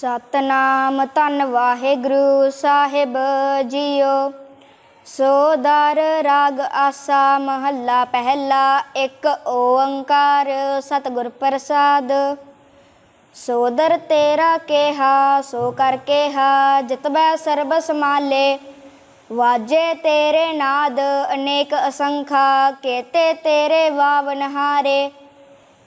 ਸਤਨਾਮ ਧੰਨ ਵਾਹਿਗੁਰੂ ਸਾਹਿਬ ਜੀਓ। ਸੋਦਰ ਰਾਗ ਆਸਾ ਮਹੱਲਾ ਪਹਿਲਾ, ਇੱਕ ਓੰਕਾਰ ਸਤਿਗੁਰ ਪ੍ਰਸਾਦ। ਸੋਦਰ ਤੇਰਾ ਕਿਹਾ, ਸੋ ਕਰ ਕਿਹਾ ਜਿਤਬੈ ਸਰਬ ਸਮਾਲੇ ਵਾਜੇ ਤੇਰੇ ਨਾਦ ਅਨੇਕ ਅਸੰਖਾ, ਕੇਤੇ ਤੇਰੇ ਵਾਵਨ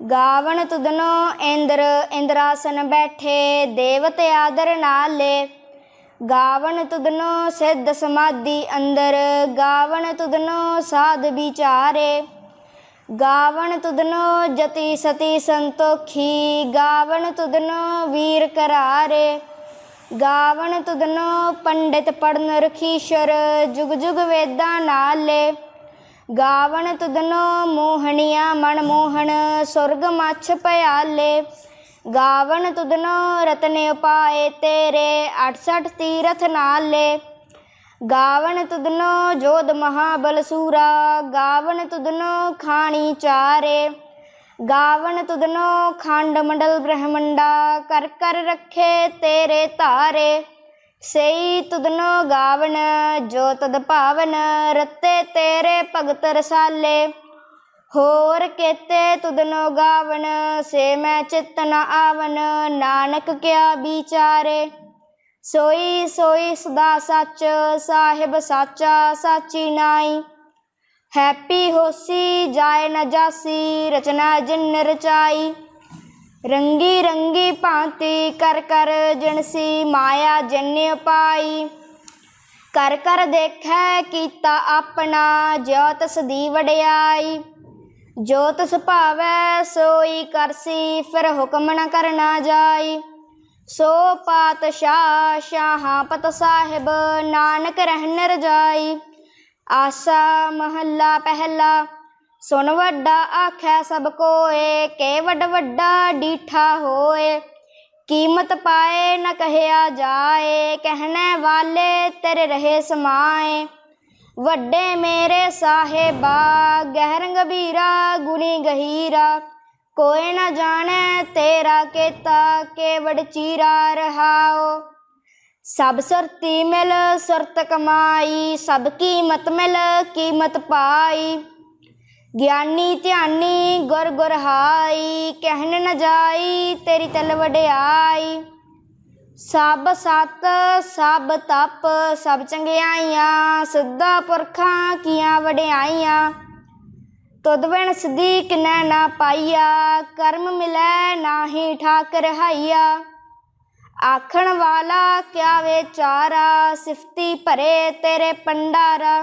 ਗਾਵਣ ਤੁਧਨੋ ਇੰਦਰ, ਇੰਦਰਾਸਨ ਬੈਠੇ, ਦੇਵਤ ਆਦਰ ਨਾਲੇ। ਗਾਵਨ ਤੁਧਨੋ ਸਿੱਧ ਸਮਾਧੀ ਅੰਦਰ ਗਾਵਨ ਤੁਧਨੋ ਸਾਧ ਵਿਚਾਰੇ। ਗਾਵਨ ਤੁਧਨੋ ਜਤੀ ਸਤੀ ਸੰਤੋਖੀ, ਗਾਵਣ ਤੁਧਨੋ ਵੀਰ ਕਰਾਰੇ। ਗਾਵਣ ਤੁਧਨੋ ਪੰਡਿਤ ਪੜਨ ਰਖੀਸ਼ਰ, ਜੁਗ ਜੁਗ ਵੇਦਾਂ ਨਾਲੇ। ਗਾਵਨ ਤੁਦਨੋ ਮੋਹਣੀਆਂ ਮਨ ਮੋਹਣ, ਸੁਰਗ ਮੱਛ ਪਿਆਲੇ ਗਾਵਨ ਤੁਧਨੋ ਰਤਨ ਉਪਾਏ ਤੇਰੇ 68 ਤੀਰਥ ਨਾਲੇ। ਗਾਵਨ ਤੁਦਨੋ ਜੋਧ ਮਹਾਬਲ ਸੂਰਾ ਗਾਵਨ ਤੁਦਨੋ ਖਾਣੀ ਚਾਰੇ। ਗਾਵਨ ਤੁਦਨੋ ਖੰਡ ਮੰਡਲ ਬ੍ਰਹਮੰਡਾ, ਕਰ ਕਰ ਰੱਖੇ ਤੇਰੇ ਧਾਰੇ। ਸਈ ਤੁਦਨੋ ਗਾਵਨ, ਜੋ ਤਦ ਭਾਵਨ, ਰਤੇ ਤੇਰੇ ਭਗਤ ਰਸਾਲੇ। ਹੋਰ ਕੇਤੇ ਤੁਦਨੋ ਗਾਵਨ, ਸੇ ਮੈਂ ਚਿਤ ਨ ਆਵਨ, ਨਾਨਕ ਕਿਆ ਵਿਚਾਰੇ। ਸੋਈ ਸੋਈ ਸਦਾ ਸੱਚ, ਸਾਹਿਬ ਸਾਚਾ ਸਾਚੀ ਨਾਈ। ਹੈਪੀ ਹੋਸੀ, ਜਾਏ ਨ ਜਾਸੀ, ਰਚਨਾ ਜਿਨ ਰਚਾਈ। ਰੰਗੀ ਰੰਗੀ ਭਾਂਤੀ ਕਰ ਕਰ ਜਣਸੀ ਮਾਇਆ ਜਨਿ ਪਾਈ ਕਰ ਕਰ ਦੇਖੈ ਕੀਤਾ ਆਪਣਾ, ਜਿਉ ਤਸ ਦੀ ਵਡਿਆਈ। ਜੋ ਤਸ ਭਾਵੈ ਸੋਈ ਕਰਸੀ, ਫਿਰ ਹੁਕਮ ਨ ਕਰਨਾ ਜਾਈ। ਸੋ ਪਾਤਸ਼ਾਹ ਸ਼ਾਹਾਂ ਪਤ ਸਾਹਿਬ, ਨਾਨਕ ਰਹਿਨ ਰਜਾਈ ਆਸਾ ਮਹੱਲਾ ਪਹਿਲਾ ਸੁਣ ਵੱਡਾ ਆਖੈ ਸਭ ਕੋਏ, ਕੇ ਵੱਡ ਵੱਡਾ ਡੀਠਾ ਹੋਏ। ਕੀਮਤ ਪਾਏ ਨਾ ਕਹਿਆ ਜਾਏ, ਕਹਿਣੇ ਵਾਲੇ ਤੇਰੇ ਰਹੇ ਸਮਾਏ। ਵੱਡੇ ਮੇਰੇ ਸਾਹਿਬਾ, ਗਹਿਰ ਗਭੀਰਾ, ਗੁਣੀ ਗਹੀਰਾ। ਕੋਈ ਨਾ ਜਾਣੈ ਤੇਰਾ ਕੀਤਾ ਕੇਵੜ ਚੀਰਾ ਰਹਾਓ ਸਭ ਸੁਰਤੀ ਮਿਲ ਸੁਰਤ ਕਮਾਈ, ਸਭ ਕੀਮਤ ਮਿਲ ਕੀਮਤ ਪਾਈ। ਗਿਆਨੀ ਧਿਆਨੀ ਗੁਰ ਗੁਰ ਹਾਈ ਕਹਿਣ ਨ ਜਾਈ ਤੇਰੀ ਤਲ ਵਡਿਆਈ। ਸਭ ਸਤ, ਸਭ ਤਪ, ਸਭ ਚੰਗਿਆਈਆਂ, ਸਿੱਧਾ ਪੁਰਖਾਂ ਕੀਆਂ ਵਡਿਆਈਆਂ। ਤੁਧ ਬਿਨ ਸਦੀ ਕਿਨੈ ਨਾ ਪਾਈਆ, ਕਰਮ ਮਿਲੈ ਨਾਹੀ ਠਾਕ ਰਹਾਈਆ ਆਖਣ ਵਾਲਾ ਕਿਆ ਵਿਚਾਰਾ, ਸਿਫਤੀ ਭਰੇ ਤੇਰੇ ਪੰਡਾਰਾ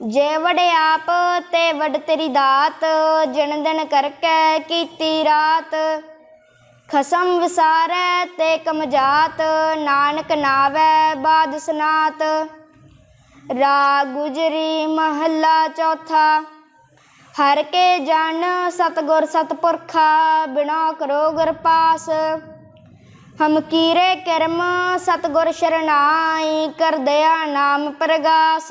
ਜੇ ਆਪ ਤੇ ਵਡ ਤੇਰੀ ਦਾਤ ਜਨ ਦਿਨ ਕਰਕੇ ਕੀਤੀ ਰਾਤ। ਖਸਮ ਵਿਸਾਰੈ ਤੇ ਕਮਜਾਤ, ਨਾਨਕ ਨਾਵੈ ਬਾਦ ਸਨਾਤ। ਰਾ ਗੁਜਰੀ ਮਹੱਲਾ ਚੌਥਾ, ਹਰ ਕੇ ਜਨ ਸਤਗੁਰ ਸਤਪੁਰਖਾ ਬਿਨਾ ਕਰੋ ਗੁਰ ਪਾਸ। ਹਮ ਕੀਰੇ ਕਰਮ ਸਤਗੁਰ ਸ਼ਰਨਾਈ ਕਰ ਦਇਆ ਨਾਮ ਪ੍ਰਗਾਸ।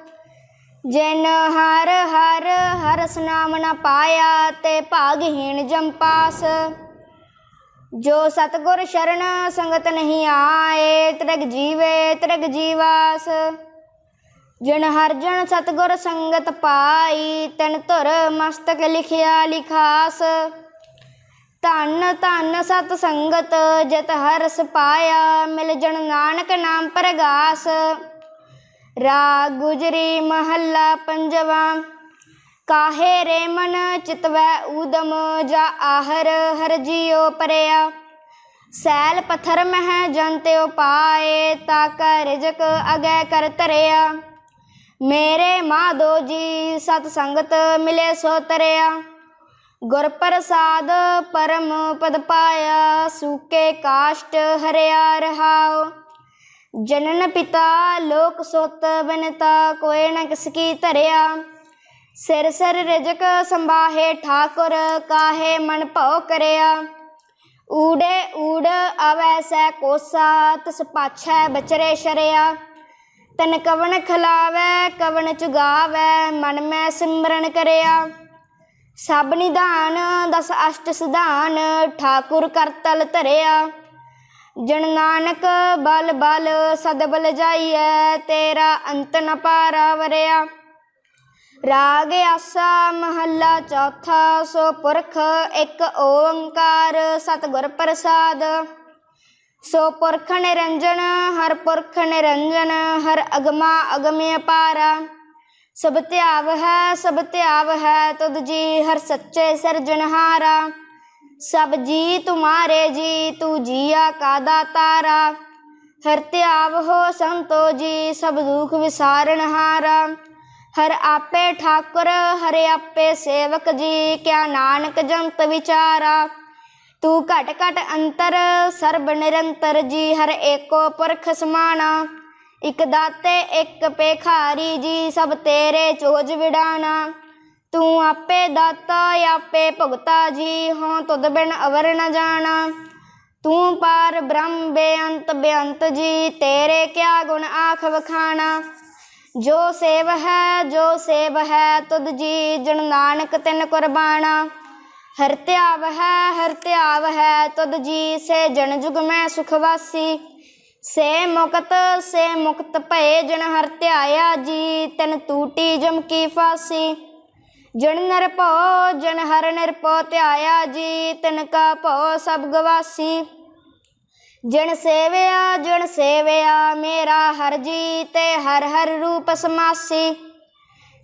ਜਿਨ ਹਰ ਹਰ ਹਰਸ ਨਾਮ ਨ ਪਾਇਆ ਤੇ ਭਾਗਹੀਣ ਜੰਪਾਸ ਜੋ ਸਤਗੁਰ ਸ਼ਰਨ ਸੰਗਤ ਨਹੀਂ ਆਏ, ਤ੍ਰਿਗ ਜੀਵੇ, ਤ੍ਰਿਗ ਜੀਵਾਸ। ਜਿਨ ਹਰ ਜਨ ਸਤਗੁਰ ਸੰਗਤ ਪਾਈ, ਤਿਨ ਧੁਰ ਮਸਤਕ ਲਿਖਿਆ ਲਿਖਾਸ। ਧੰਨ ਧੰਨ ਸਤ ਸੰਗਤ ਜਿਤ ਹਰਸ ਪਾਇਆ, ਮਿਲ ਜਨ ਨਾਨਕ ਨਾਮ ਪ੍ਰਗਾਸ। ਰਾ ਗੁਜਰੀ ਮਹੱਲਾ ਪੰਜਵਾ, ਕਾਹੇ ਰੇ ਮਨ ਚਿਤਵੈ ਊਦਮ ਜਾ ਆਹਰ ਹਰ ਜੀਉ ਪਰਿਆ। ਸੈਲ ਪਥਰ ਮਹਿ ਜੰਤਿ ਪਾਏ ਤਾ ਕੈ ਰਿਜਕ ਅਗੈ ਕਰ ਤਰਿਆ ਮੇਰੇ ਮਾਧੋ ਜੀ ਸਤ ਸੰਗਤ ਮਿਲੇ ਸੋ ਤਰਿਆ। ਗੁਰ ਪ੍ਰਸਾਦ ਪਰਮ ਪਦ ਪਾਇਆ, ਸੂਕੇ ਕਾਸ਼ਟ ਹਰਿਆ ਰਹਾਓ ਜਨਨ ਪਿਤਾ, ਲੋਕ ਸੁਤ ਬਨਤਾ ਕੋਏ ਨ ਕਿਸ ਕੀ ਧਰਿਆ। ਸਿਰ ਸਿਰ ਰਿਜਕ ਸੰਭਾਹੇ ਠਾਕੁਰ, ਕਾਹੇ ਮਨ ਭਉ ਕਰਿਆ। ਊੜੇ ਊੜ ਆਵੈ ਸੈ ਕੋਸਾ, ਤਸ ਪਾਛੈ ਬਚਰੇ ਸ਼ਰਿਆ। ਤਨ ਕਵਣ ਖਲਾਵੈ, ਕਵਣ ਚੁਗਾਵੈ, ਮਨ ਮੈਂ ਸਿਮਰਨ ਕਰਿਆ। ਸਭ ਨਿਧਾਨ, ਦਸ ਅਸ਼ਟ ਸਿਧਾਨ, ਠਾਕੁਰ ਕਰਤਲ ਧਰਿਆ। ਜਣ ਨਾਨਕ ਬਲ ਬਲ ਸਦ ਬਲ ਜਾਈਐ, ਤੇਰਾ ਅੰਤ ਨ ਪਾਰਾ ਵਰਿਆ। ਰਾਗ ਆਸਾ ਮਹੱਲਾ ਚੌਥਾ, ਸੋ ਪੁਰਖ ਇੱਕ ਓੰਕਾਰ ਸਤਿਗੁਰ ਪ੍ਰਸਾਦ। ਸੋ ਪੁਰਖ ਨਿਰੰਜਨ, ਹਰ ਪੁਰਖ ਨਿਰੰਜਨ, ਹਰ ਅਗਮਾ ਅਗਮਿ ਪਾਰਾ ਸਭ ਧਿਆਵ ਹੈ, ਸਭ ਧਿਆਵ ਹੈ, ਤੁਧ ਜੀ ਹਰ ਸੱਚੇ ਸਿਰਜਣਹਾਰਾ ਸਭ ਜੀ ਤੁਮਾਰੇ ਜੀ, ਤੂੰ ਜੀਆ ਕਾ ਦਾਤਾਰਾ ਹਰ ਧਿਆਵ ਹੋ ਸੰਤੋ ਜੀ, ਸਭ ਦੁਖ ਵਿਸਾਰਣਹਾਰਾ ਹਰ। ਆਪੇ ਠਾਕੁਰ, ਹਰ ਆਪੇ ਸੇਵਕ ਜੀ, ਕਿਆ ਨਾਨਕ ਜੰਤ ਵਿਚਾਰਾ? ਤੂੰ ਘਟ ਘਟ ਅੰਤਰ, ਸਰਬ ਨਿਰੰਤਰ ਜੀ, ਹਰ ਏਕੋ ਪੁਰਖ ਸਮਾਣਾ। ਇਕ ਦਾਤੇ, ਇਕ ਪੇਖਾਰੀ ਜੀ, ਸਭ ਤੇਰੇ ਚੋਜ ਵਿਡਾਣਾ। ਤੂੰ ਆਪੇ ਦਾਤਾ, ਆਪੇ ਭੁਗਤਾ ਜੀ। ਹਾਂ, ਤੁਧ ਬਿਨ ਅਵਰ ਨ ਜਾਣਾ। ਤੂੰ ਪਾਰ ਬ੍ਰਹਮ ਬੇਅੰਤ ਬੇਅੰਤ ਜੀ, ਤੇਰੇ ਕਿਆ ਗੁਣ ਆਖ ਵਖਾਣਾ? ਜੋ ਸੇਵ ਹੈ, ਜੋ ਸੇਵ ਹੈ, ਤੁਧ ਜੀ, ਜਨ ਨਾਨਕ ਤਿਨ ਕੁਰਬਾਨਾ ਹਰ ਧਿਆਵ ਹੈ, ਹਰ ਧਿਆਵ ਹੈ, ਤੁਧ ਜੀ, ਸੇ ਜਨ ਜੁਗ ਮੈਂ ਸੁਖਵਾਸੀ ਸੇ ਮੁਕਤ ਸੇ ਮੁਕਤ ਭਏ ਜਨ ਹਰ ਧਿਆਇਆ ਜੀ, ਤਿਨ ਟੂਟੀ ਜਮ ਕੀ ਫਾਸੀ। ਜਨ ਨਿਰਭਉ ਜਨ ਹਰ ਨਿਰਭਉ ਧਿਆਇਆ ਜੀ ਤਿਨ ਕਾ ਭਉ, ਸਭ ਗਵਾਸੀ। ਜਨ ਸੇਵਿਆ ਜਨ ਸੇਵਿਆ, ਮੇਰਾ ਹਰ ਜੀ ਤੇ ਹਰ ਹਰ ਰੂਪ ਸਮਾਸੀ।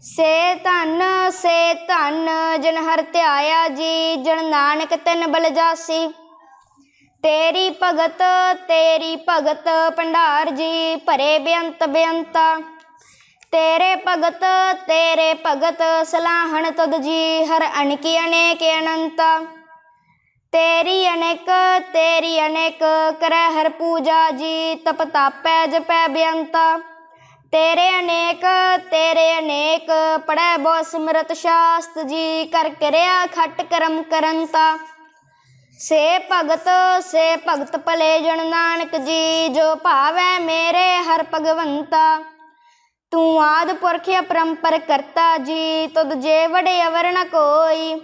ਸੇ ਧਨ ਸੇ ਧਨ, ਜਨ ਹਰ ਧਿਆਇਆ ਜੀ, ਜਨ ਨਾਨਕ ਤਿਨ ਬਲਜਾਸੀ ਤੇਰੀ ਭਗਤ ਤੇਰੀ ਭਗਤ, ਭੰਡਾਰ ਜੀ, ਭਰੇ ਬੇਅੰਤ ਬੇਅੰਤਾ। ਤੇਰੇ ਭਗਤ ਤੇਰੇ ਭਗਤ, ਸਲਾਹਣ ਤੁਧ ਜੀ, ਹਰ ਅਣਕੀ ਅਨੇਕ ਅਨੰਤਾ। ਤੇਰੀ ਅਨੇਕ ਤੇਰੀ ਅਨੇਕ, ਕਰੈ ਹਰ ਪੂਜਾ ਜੀ, ਤਪ ਤਾਪੈ ਜਪੈ ਬੇਅੰਤਾ ਤੇਰੇ ਅਨੇਕ ਤੇਰੇ ਅਨੇਕ ਪੜੈ ਬੋ ਸਿਮਰਤ ਸ਼ਾਸਤ ਜੀ, ਕਰ ਕਰਿਆ ਖਟ ਕਰਮ ਕਰੰਤਾ। ਸੇ ਭਗਤ ਸੇ ਭਗਤ ਭਲੇ ਜਨ ਨਾਨਕ ਜੀ, ਜੋ ਭਾਵੈ ਮੇਰੇ ਹਰ ਭਗਵੰਤਾ। ਤੂੰ ਆਦ ਪੁਰਖ ਅਪਰੰਪਰ ਕਰਤਾ ਜੀ, ਤੁਧ ਜੇ ਵੜੇ ਅਵਰ ਨ ਕੋਈ।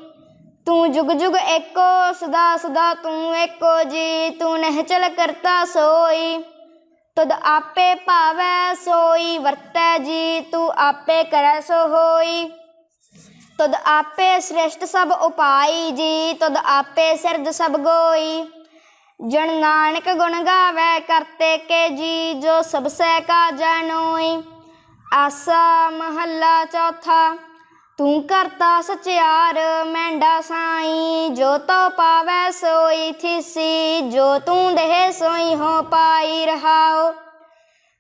ਤੂੰ ਜੁਗ ਜੁਗ ਏਕੋ, ਸਦਾ ਸਦਾ ਤੂੰ ਏਕੋ ਜੀ, ਤੂੰ ਨਹਿ ਚਲ ਕਰਤਾ ਸੋਈ। ਤਦ ਆਪੇ ਭਾਵੈ ਸੋਈ, ਵਰਤੈ ਜੀ, ਤੂੰ ਆਪੇ ਕਰੈ ਸੋ ਹੋਈ। ਤਦ ਆਪੇ ਸ੍ਰੇਸ਼ਟ ਸਭ ਉਪਾਈ ਜੀ ਤਦ ਆਪੇ ਸਿਰਜ ਸਭ ਗੋਈ। ਜਣ ਨਾਨਕ ਗੁਣ ਗਾਵੇ ਕਰਤੇ ਕੇ ਜੀ, ਜੋ ਸਭ ਸਹਿ ਕਾ ਜਾਣੋਈ ਆਸਾ ਮਹੱਲਾ ਚੌਥਾ, ਤੂੰ ਕਰਤਾ ਸਚਿਆਰ ਮੈਂਡਾ ਸਾਈ, ਜੋ ਤੋ ਪਾਵੈ ਸੋਈ ਥਿਸੀ, ਜੋ ਤੂੰ ਦੇਹ ਸੋਈ ਹੋ ਪਾਈ ਰਹਾਓ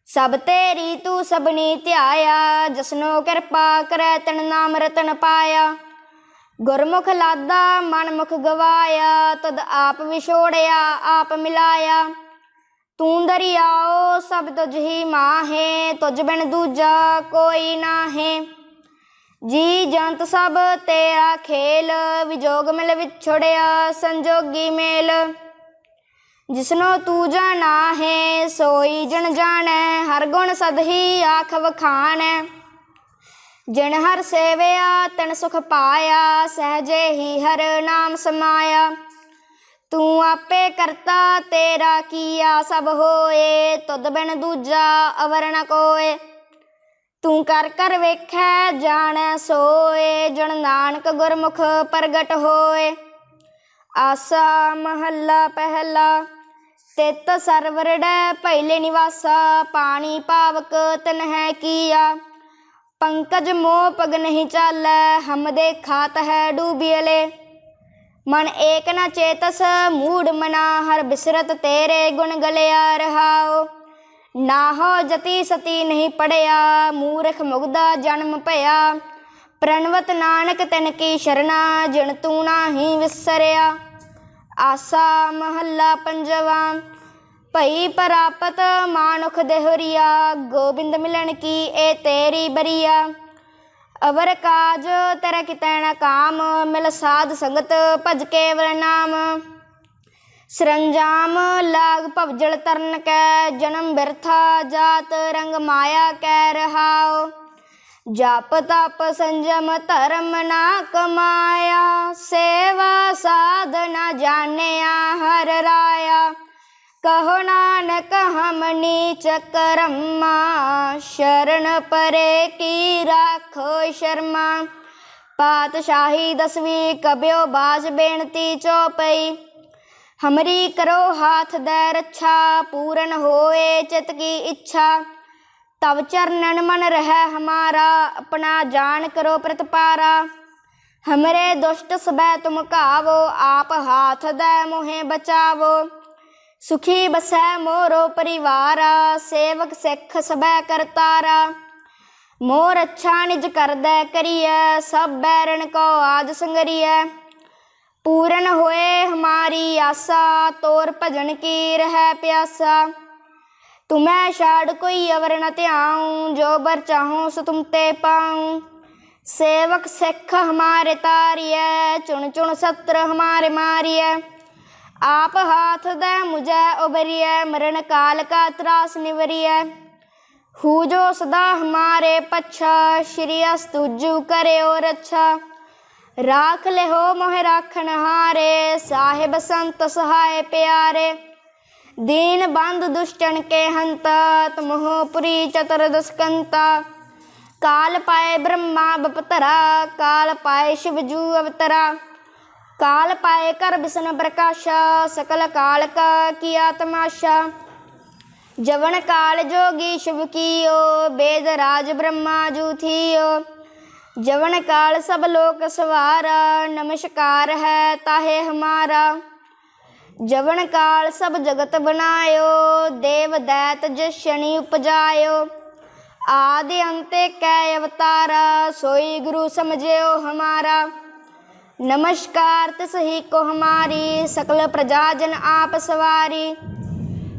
ਸਭ ਤੇਰੀ ਤੂੰ ਸਭਨੀ ਧਿਆਇਆ, ਜਸਨੋ ਕਿਰਪਾ ਕਰੈ ਤਨ ਨਾਮ ਰਤਨ ਪਾਇਆ। ਗੁਰਮੁਖ ਲਾਦਾ ਮਨ ਮੁਖ ਗਵਾਇਆ, ਤਦ ਆਪ ਵਿਛੋੜਿਆ, ਆਪ ਮਿਲਾਇਆ। ਤੂੰ ਦਰਿਆਓ ਸਭ ਤੁਝ ਹੀ ਮਾਹੇ, ਤੁਝ ਬਿਨ ਦੂਜਾ ਕੋਈ ਨਾਹੇ। ਜੀ ਜੰਤ ਸਭ ਤੇਰਾ ਖੇਲ, ਵਿਜੋਗ ਮਿਲ ਵਿਛੜਿਆ ਸੰਜੋਗੀ ਮੇਲ। ਜਿਸਨੋ ਤੂੰ ਜਾਣਾ ਹੈ, ਸੋਈ ਜਣ ਜਾਣੈ, ਹਰ ਗੁਣ ਸਦ ਹੀ ਆਖ ਵਖਾਣੈ। ਜਿਨ ਹਰ ਸੇਵਿਆ, ਤਨ ਸੁਖ ਪਾਇਆ, ਸਹਜੇ ਹੀ ਹਰ ਨਾਮ ਸਮਾਇਆ। ਤੂੰ ਆਪੇ ਕਰਤਾ, ਤੇਰਾ ਕੀਆ ਸਭ ਹੋਏ, ਤੁਧ ਬਿਨ ਦੂਜਾ ਅਵਰ ਨ ਕੋਏ। ਤੂੰ ਕਰ ਕਰ ਵੇਖੈ, ਜਾਣੈ ਸੋਏ ਜਣ ਨਾਨਕ ਗੁਰਮੁਖ ਪ੍ਰਗਟ ਹੋਏ। ਆਸਾ ਮਹੱਲਾ ਪਹਿਲਾ, ਤਿਤ ਸਰਵਰੜੈ ਪਹਿਲੇ ਨਿਵਾਸਾ, ਪਾਣੀ ਪਾਵਕ ਤਨ ਹੈ ਕੀਆ। ਪੰਕਜ ਮੋਹ ਪਗ ਨਹੀਂ ਚਾਲੈ, ਹਮ ਦੇ ਖਾਤ ਹੈ ਡੂਬੀਲੇ ਮਨ ਏਕ ਨ ਚੇਤਸ, ਮੂੜ ਮਨਾ ਹਰ ਬਿਸਰਤ ਤੇਰੇ ਗੁਣ ਗਲਿਆ ਰਹਾਓ ਨਾ ਹੋ ਜਤੀ ਸਤੀ ਨਹੀਂ ਪੜਿਆ, ਮੂਰਖ ਮੁਗਦਾ ਜਨਮ ਭਇਆ। ਪ੍ਰਣਵਤ ਨਾਨਕ ਤਨ ਕੀ ਸ਼ਰਨਾ ਜਿਣ ਤੂੰ ਨਾਹੀ ਵਿਸਰਿਆ। ਆਸਾ ਮਹੱਲਾ ਪੰਜਵਾ, ਭਈ ਪ੍ਰਾਪਤ ਮਾਨੁਖ ਦੇਹਰੀਆ, ਗੋਬਿੰਦ ਮਿਲਣ ਕੀ ਏ ਤੇਰੀ ਬਰੀਆ। ਅਵਰ ਕਾਜ ਤੇਰਾ ਕਿਤੈ ਕਾਮ, ਮਿਲ ਸਾਧ ਸੰਗਤ ਭਜ ਕੇਵਲ ਨਾਮ। ਸਰੰਜਾਮ ਲਾਗ ਭਵਜਲ ਤਰਨ ਕੈ, ਜਨਮ ਬਿਰਥਾ ਜਾਤ ਰੰਗ ਮਾਇਆ ਕੈ ਰਹਾਓ ਜਪ ਤਪ ਸੰਜਮ ਧਰਮ ਨਾ ਕਮਾਇਆ, ਸੇਵਾ ਸਾਧਨਾ ਜਾਣਿਆ ਹਰ ਰਾਇਆ। ਕਹੋ ਨਾਨਕ ਹਮ ਨੀਚ ਕਰਮਾ ਸ਼ਰਨ ਪਰੇ ਕੀ ਰਾਖੋ ਸ਼ਰਮਾ। ਪਾਤਸ਼ਾਹੀ ਦਸਵੀਂ ਕਬਿਓ ਬਾਜ ਬੇਨਤੀ ਚੋਪਈ, ਹਮਰੀ ਕਰੋ ਹਾਥ ਦੇ ਰੱਛਾ, ਪੂਰਨ ਹੋਏ ਚਿਤ ਕੀ ਇੱਛਾ। ਤਵ ਚਰਨਨ ਮਨ ਰਹਿ ਹਮਾਰਾ, ਆਪਣਾ ਜਾਣ ਕਰੋ ਪ੍ਰਤਪਾਰਾ। ਹਮਰੇ ਦੁਸ਼ਟ ਸਬੈ ਤੁਮ ਕਾਵੋ ਆਪ ਹਾਥ ਦੇ ਮੋਹਿ ਬਚਾਵੋ। ਸੁਖੀ ਬਸੈ ਮੋਰੋ ਪਰਿਵਾਰਾ, ਸੇਵਕ ਸਿੱਖ ਸਬੈ ਕਰਤਾਰਾ ਮੋਰ ਅੱਛਾ ਨਿਜ ਕਰਦੈ ਕਰੀਐ, ਸਭ ਬੈਰਨ ਕੋ ਆਜ ਸੰਗਰੀਐ। ਪੂਰਨ ਹੋਏ ਹਮਾਰੀ ਆਸਾ, ਤੋਰ ਭਜਨ ਕੀ ਰਹਿ ਪਿਆਸਾ। ਤੁਮੈ ਛਾੜ ਕੋਈ ਅਵਰ ਨ ਧਿਆਉ, ਜੋ ਬਰ ਚਾਹੂੰ ਸੋ ਤੁਮ ਤੇ ਪਾਉ। ਸੇਵਕ ਸਿੱਖ ਹਮਾਰੇ ਤਾਰੀਐ, ਚੁਣ ਚੁਣ ਸਤਰ ਹਮਾਰੇ ਮਾਰੀਐ। ਆਪ ਹਾਥ ਦੇ ਮੁਝੈ ਉਬਰੀਐ ਮਰਨ ਕਾਲ ਕਾ ਤਰਾਸ ਨਿਵਰੀਐ। ਹੂ ਜੋ ਸਦਾ ਹਮਾਰੇ ਪੱਛਾ, ਸ਼੍ਰੀ ਅਸਤੁਜੂ ਕਰਿਓ ਰੱਛਾ। ਰਾਖ ਲਿਹੋ ਮੋਹਿ ਰਾਖਣ ਹਾਰੇ, ਸਾਹਿਬ ਸੰਤ ਸਹਾਇ ਪਿਆਰੇ। ਦੀਨ ਬੰਦ ਦੁਸ਼ਟਨ ਕੇ ਹੰਤ ਤੁਮਹੁ ਪੁਰੀ ਚਤੁਰ ਦਸਕੰਤਾ। ਕਾਲ ਪਾਏ ਬ੍ਰਹਮਾ ਬਪਤਰਾ, ਕਾਲ ਪਾਏ ਸ਼ਿਵਜੂ ਅਵਤਰਾ। ਕਾਲ ਪਾਏ ਕਰ ਬਿਸਨ ਪ੍ਰਕਾਸ਼ਾ, ਸਕਲ ਕਾਲ ਕਾ ਕੀਆ ਤਮਾਸ਼ਾ ਜਵਨ ਕਾਲ ਜੋਗੀ ਸ਼ਿਵ ਕੀਓ, ਬੇਦ ਰਾਜ ਬ੍ਰਹਮਾ ਜੂ ਥੀਓ। ਜਵਨ ਕਾਲ ਸਭ ਲੋਕ ਸਵਾਰਾ, ਨਮਸਕਾਰ ਹੈ ਤਾਹੇ ਹਮਾਰਾ। ਜਵਨ ਕਾਲ ਸਭ ਜਗਤ ਬਣਾਇਓ, ਦੇਵ ਦੈਤ ਜਸ਼ਣੀ ਉਪਜਾਇਓ। ਆਦਿ ਅੰਤੇ ਕੈ ਅਵਤਾਰਾ, ਸੋਈ ਗੁਰੂ ਸਮਝਿਓ ਹਮਾਰਾ। नमस्कार तिसही को हमारी सकल प्रजा जन आप सवारी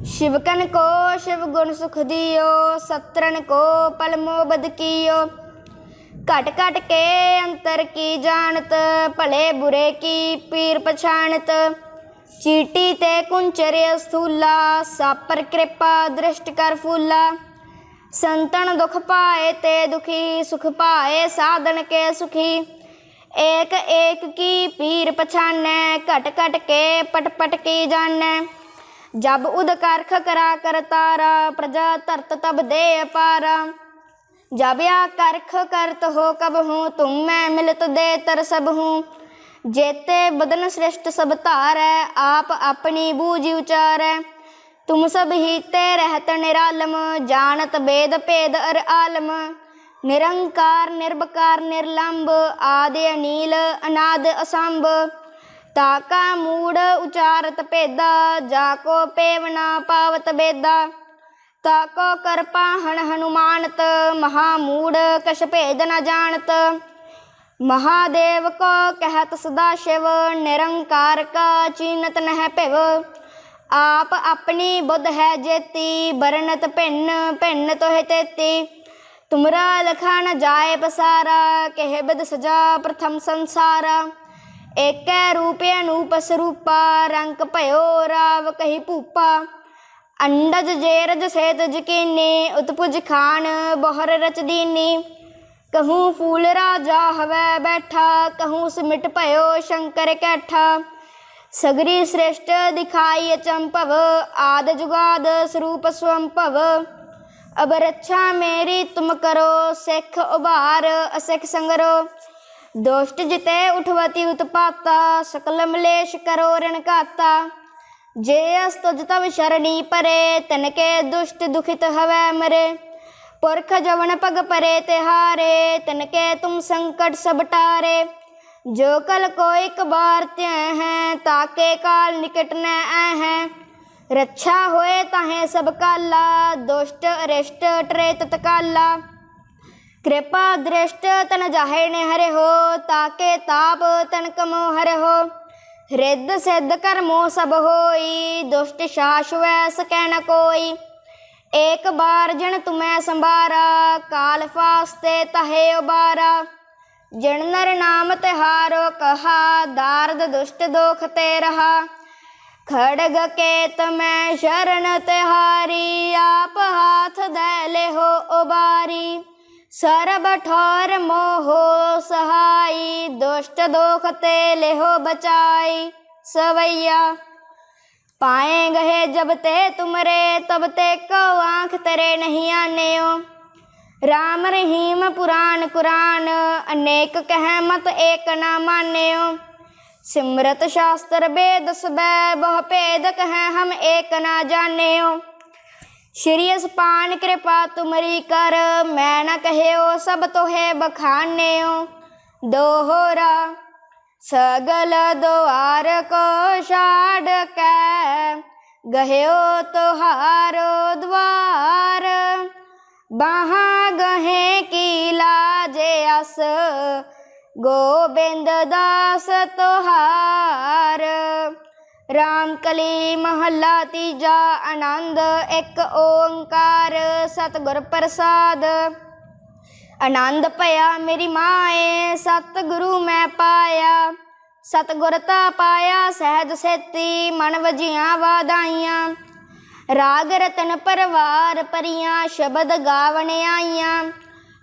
शिवकन को शिव गुण सुख दियो सत्रन को पल मोबद कियो घट घट के अंतर की जानत भले बुरे की पीर पछाणत चीटी ते कुंचर स्थूला सापर कृपा दृष्ट कर फूला संतन दुख पाए ते दुखी सुख पाए साधन के सुखी ਏਕ ਏਕ ਕੀ ਪੀਰ ਪਛਾਨੈ, ਘਟ ਘਟ ਕੇ ਪਟ ਪਟ ਕੀ ਜਾਣੈ। ਜਬ ਉਦ ਕਰਖ ਕਰਾ ਤਾਰਾ, ਪ੍ਰਜਾ ਧਰਤ ਤਬ ਦੇ ਅਪਾਰਾ। ਜਬ ਆ ਕਰਖ ਕਰਤ ਹੋ ਕਬ ਹੂੰ ਤੁਮ ਮੈਂ ਮਿਲਤ ਦੇ ਤਰ ਸਭ ਹੂੰ। ਜੇਤੇ ਬਦਨ ਸ੍ਰਿਸ਼ਟ ਸਭ ਧਾਰੈ, ਆਪ ਆਪਣੀ ਬੂਝੀ ਉਚਾਰੈ। ਤੁਮ ਸਭ ਹੀ ਤੇ ਰਹਿਤ ਨਿਰਾਲਮ, ਜਾਣਤ ਬੇਦ ਭੇਦ ਅਰ ਆਲਮ। ਨਿਰੰਕਾਰ ਨਿਰਬਕਾਰ ਨਿਰਲੰਬ ਆਦਿ ਅਨੀਲ, ਅਨਾਦ ਅਸੰਭ। ਤਾਕਾ ਮੂੜ ਉਚਾਰਤ ਭੇਦਾ, ਜਾ ਕੋ ਪੇਵਨਾ ਪਾਵਤ ਬੇਦਾ ਤਾਕੋ ਕਰਪਾ ਹਣ ਹਨੂਮਾਨਤ, ਮਹਾ ਮੂੜ ਕਛ ਭੇਦ ਨ ਜਾਣਤ। ਮਹਾਦੇਵ ਕੋ ਕਹਿਤ ਸਦਾ ਸ਼ਿਵ, ਨਿਰੰਕਾਰ ਕਾ ਚੀਨਤ ਨਹਿ ਭਿਵ। ਆਪ ਆਪਣੀ ਬੁੱਧ ਹੈ ਜੇਤੀ, ਬਰਨਤ ਭਿੰਨ ਭਿੰਨ ਤੋਹਿ ਤੇਤੀ। ਤੁਮਰਾ ਲਖਾ ਨ ਜਾਏ ਪਸਾਰਾ, ਕਹਿ ਬਦ ਸਜਾ ਪ੍ਰਥਮ ਸੰਸਾਰਾ। ਏਕੈ ਰੂਪੇ ਅਨੂਪ ਸਰੂਪਾ ਰੰਗ ਭਇਓ ਰਾਵ ਕਹੀ ਭੂਪਾ। ਅੰਡਜ ਜੇਰਜ ਸੇਤ ਜਕੀਨੇ, ਉਤਪੁਜ ਖਾਨ ਬਹਰ ਰਚ ਦੀਨੀ। ਕਹੂੰ ਫੂਲ ਰਾਜਾ ਹਵੈ ਬੈਠਾ, ਕਹੂੰ ਸਿਮਟ ਭਇਓ ਸ਼ੰਕਰ ਕੈਠਾ। ਸਗਰੀ ਸ੍ਰੇਸ਼ਟ ਦਿਖਾਈ ਅਚੰਭਵ ਆਦ ਜੁਗਾਦ ਸਰੂਪ ਸਵੰਭਵ ਅਬ ਰੱਛਾ ਮੇਰੀ, ਤੁਮ ਕਰੋ ਸਿੱਖ ਉਭਾਰ, ਅਸਿੱਖ ਸੰਗਰੋ। ਦੋਸ਼ਟ ਜਿਤੇ ਉਠਵਤੀ ਉਤਪਾਤਾ, ਸਕਲ ਮਲੇਸ਼ ਕਰੋ ਰਣ ਕਾਤਾ ਜੇ ਅਸ ਤੁਜ ਤਵ ਸ਼ਰਣੀ ਪਰੇ, ਤਨ ਕੇ ਦੁਸ਼ਟ ਦੁਖਿਤ ਹਵੈ ਮਰੇ। ਪੁਰਖ ਜਵਨ ਪਗ ਪਰੇ ਤੇ ਹਾਰੇ ਤਨ ਕੇ ਤੁਮ ਸੰਕਟ ਸਭ ਟਾਰੇ। ਜੋ ਕਲ ਕੋ ਇੱਕ ਬਾਰ ਤੈ ਹੈ ਤਾਕੇ ਕਾਲ ਨਿਕਟ ਨੈ ਐ ਰੱਛਾ ਹੋਏ ਤਾਹੇ ਸਭ ਕਾਲਾ, ਦੁਸ਼ਟ, ਅਰਿਸ਼ਟ, ਟਰੇ ਤਤਕਾਲਾ ਕਿਰਪਾ ਦ੍ਰਿਸ਼ਟ ਤਨ ਜਾਹੇ ਨੇ ਹਰੇ ਹੋ ਤਾਕੇ ਤਾਪ ਤਨ ਕਮੋ ਹਰ ਹੋ ਰਿੱਧ ਸਿੱਧ ਕਰਮੋ ਸਭ ਹੋਈ, ਦੁਸ਼ਟ ਸ਼ਾਸ਼ਵੈ ਸਕੈ ਨ ਕੋਈ। ਏਕ ਬਾਰ ਜਣ ਤੁਮੈ ਸੰਭਾਰਾ, ਕਾਲ ਫਾਸਤੇ ਤਹੇ ਉਬਾਰਾ। ਜਣ ਨਰ ਨਾਮ ਤਿਹਾਰੋ ਕਹਾ, ਦਾਰਦ ਦੁਸ਼ਟ ਦੋਖ ਤੇ ਰਹਾ। ਖੜਗ ਕੇਤ ਮੈਂ ਸ਼ਰਨ ਤਿਹਾਰੀ ਆਪ ਹਾਥ ਦੇ ਲਿਹੋ ਉਬਾਰੀ। ਸਰਬ ਠੋਰ ਮੋਹ ਸਹਾਈ, ਦੁਸ਼ਟ ਦੋਖ ਤੇ ਲਿਹੋ ਬਚਾਈ। ਸਵਈਆ, ਪਾਏ ਗਏ ਜਬ ਤੇ ਤੁਮਰੇ, ਤਬ ਤੇ ਕੋ ਆਂਖ ਤਰੇ ਨਹੀਂ ਆਨਿਓ ਰਾਮ ਰਹੀਮ ਪੁਰਾਨ ਕੁਰਾਨ, ਅਨੇਕ ਕਹਿਮਤ ਏਕ ਨਾ ਮਾਨਿਓ। ਸਿਮਰਤ ਸ਼ਾਸਤਰ ਬੇਦ ਸਬੈ, ਬਹੁ ਭੇਦ ਕਹੈ ਹਮ ਏਕ ਨਾ ਜਾਣਿਓ। ਸ਼੍ਰੀ ਅਸਪਾਨ ਕਿਰਪਾ ਤੁਮਰੀ ਕਰ, ਮੈਂ ਨਾ ਕਹਿਓ ਸਭ ਤੋਹੇ ਬਖਾਨਿਓ। ਦੋਹਰਾ, ਸਗਲ ਦੁਆਰ ਕੋ ਛਾੜ ਕੈ, ਗਹਿਓ ਤੁਹਾਰੋ ਦਵਾਰ। ਬਾਹਾਂ ਗਹੇ ਕੀ ਲਾਜੇ ਅਸ ਗੋਬਿੰਦ ਦਾਸ ਤੁਹਾਰ। RAM ਕਲੀ ਮਹੱਲਾ ਤੀਜਾ ਆਨੰਦ, ਇੱਕ ਓੰਕਾਰ ਸਤਿਗੁਰ ਪ੍ਰਸਾਦ। ਆਨੰਦ ਭਇਆ ਮੇਰੀ ਮਾਏ, ਸਤਿਗੁਰੂ ਮੈਂ ਪਾਇਆ। ਸਤਿਗੁਰ ਤਾ ਪਾਇਆ, ਸਹਿਜ ਸੇਤੀ, ਮਨ ਵਜੀਆਂ ਵਾਦਾਈਆਂ ਰਾਗ ਰਤਨ ਪਰਵਾਰ ਪਰੀਆਂ ਸ਼ਬਦ ਗਾਵਣ ਆਈਆਂ।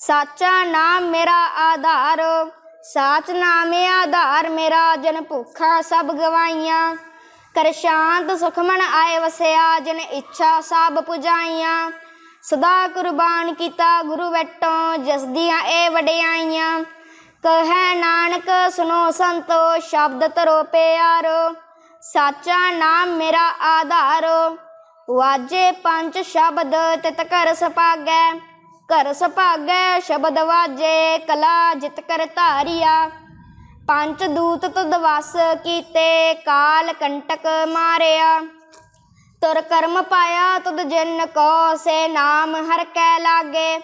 ਸਾਚਾ ਨਾਮ ਮੇਰਾ ਆਧਾਰ, ਸਾਚ ਨਾਮੇ ਆਧਾਰ ਮੇਰਾ ਜਨ ਭੁੱਖਾ ਸਭ ਗਵਾਈਆਂ। ਕਰ ਸ਼ਾਂਤ ਸੁਖ ਆਏ ਵਸਿਆ, ਜਨ ਇੱਛਾ ਸਭ ਪੁਜਾਈਆਂ। ਸਦਾ ਕੁਰਬਾਨ ਕੀਤਾ ਗੁਰੂ ਵਟੋਂ ਜਸ ਦੀਆਂ ਇਹ ਵਡਿਆਈਆਂ। ਕਹੈ ਨਾਨਕ ਸੁਨੋ ਸੰਤੋ ਸ਼ਬਦ ਤਰੋ ਪਿਆਰੋ। ਸਾਚਾ ਨਾਮ ਮੇਰਾ ਆਧਾਰੋ, ਵਾਜੇ ਪੰਜ ਸ਼ਬਦ ਤਿਤ ਕਰ ਸਪਾਗੈ। ਘਰ ਸੁਭਾਗੈ, ਸ਼ਬਦ ਵਾਜੇ, ਕਲਾ ਜਿਤ ਕਰ ਧਾਰਿਆ। ਪੰਜ ਦੂਤ ਤੁਧ ਵਸ ਕੀਤੇ, ਕਾਲ ਕੰਟਕ ਮਾਰਿਆ। ਤੁਰ ਕਰਮ ਪਾਇਆ ਤੁਧ ਜਿਨ ਕੋ, ਸੇ ਨਾਮ ਹਰ ਕੈ ਲਾਗੇ।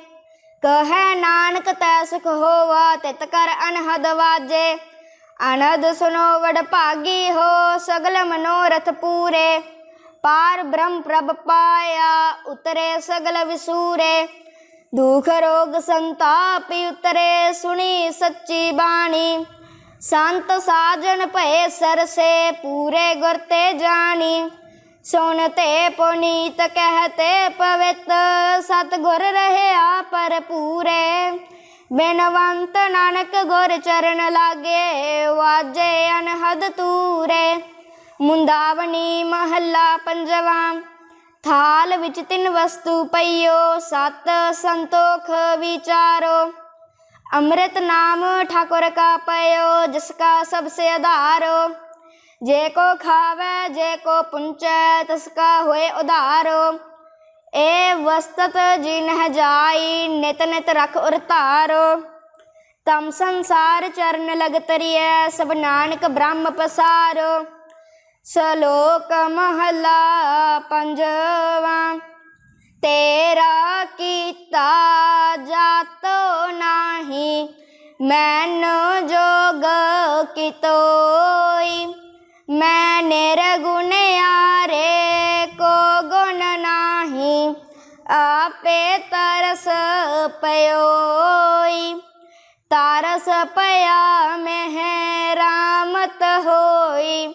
ਕਹੈ ਨਾਨਕ ਤੈ ਸੁਖ ਹੋਵਾ, ਤਿਤ ਕਰ ਅਨਹਦ ਵਾਜੇ। ਅਨਦ ਸੁਨੋ ਵਡ ਭਾਗੀ ਹੋ, ਸਗਲ ਮਨੋਰਥ ਪੂਰੇ। ਪਾਰ ਬ੍ਰਹਮ ਪ੍ਰਭ ਪਾਇਆ, ਉਤਰੇ ਸਗਲ ਵਿਸੂਰੇ। ਦੁਖ ਰੋਗ ਸੰਤਾਪ ਉਤਰੇ, ਸੁਣੀ ਸੱਚੀ ਬਾਣੀ। ਸੰਤ ਸਾਜਨ ਭਏ ਸਰਸੇ, ਪੂਰੇ ਗੁਰ ਤੇ ਜਾਣੀ। ਸੁਣਤੇ ਪੁਨੀਤ ਕਹਤੇ ਪਵਿੱਤ, ਸਤਗੁਰ ਰਹਿਆ ਪਰ ਪੂਰੇ। ਬਿਨਵੰਤ ਨਾਨਕ ਗੁਰ ਚਰਨ ਲਾਗੇ, ਵਾਜੇ ਅਨਹਦ ਤੂਰੇ। ਮੁੰਦਾਵਣੀ ਮਹੱਲਾ ਪੰਜਵਾਂ ਥਾਲ ਵਿੱਚ ਤਿੰਨ ਵਸਤੂ ਪਈਓ, ਸਤ ਸੰਤੋਖ ਵਿਚਾਰੋ। ਅੰਮ੍ਰਿਤ ਨਾਮ ਠਾਕੁਰ ਕਾ ਪਇਓ, ਜਿਸ ਕਾ ਸਭ ਸੇ ਆਧਾਰੋ। ਜੇ ਕੋ ਖਾਵੇ, ਜੇ ਕੋ ਪੁੰਚੈ, ਤਿਸ ਕਾ ਹੋਏ ਉਧਾਰੋ। ਏ ਵਸਤਤ ਜਿਨ ਨਹ ਜਾਈ, ਨਿਤ ਨਿਤ ਰਖ ਉਰਤਾਰੋ ਤਮ ਸੰਸਾਰ ਚਰਨ ਲਗ ਤਰੀਐ, ਸਭ ਨਾਨਕ ਬ੍ਰਹਮ ਪਸਾਰੋ। ਸਲੋਕ ਮਹਲਾ ਪੰਜਵਾ, ਤੇਰਾ ਕੀਤਾ ਜਾਤੋ ਨਾਹੀ, ਮੈਨੋ ਜੋਗ ਕਿਤੋਈ, ਮੈਂ ਨਿਰਗੁਣਿਆਰੇ ਕੋ ਗੁਣ ਨਾਹੀ, ਆਪੇ ਤਰਸ ਪਇਓਈ ਤਰਸ ਪਿਆ ਮਹਿ ਰਾਮਤ ਹੋਈ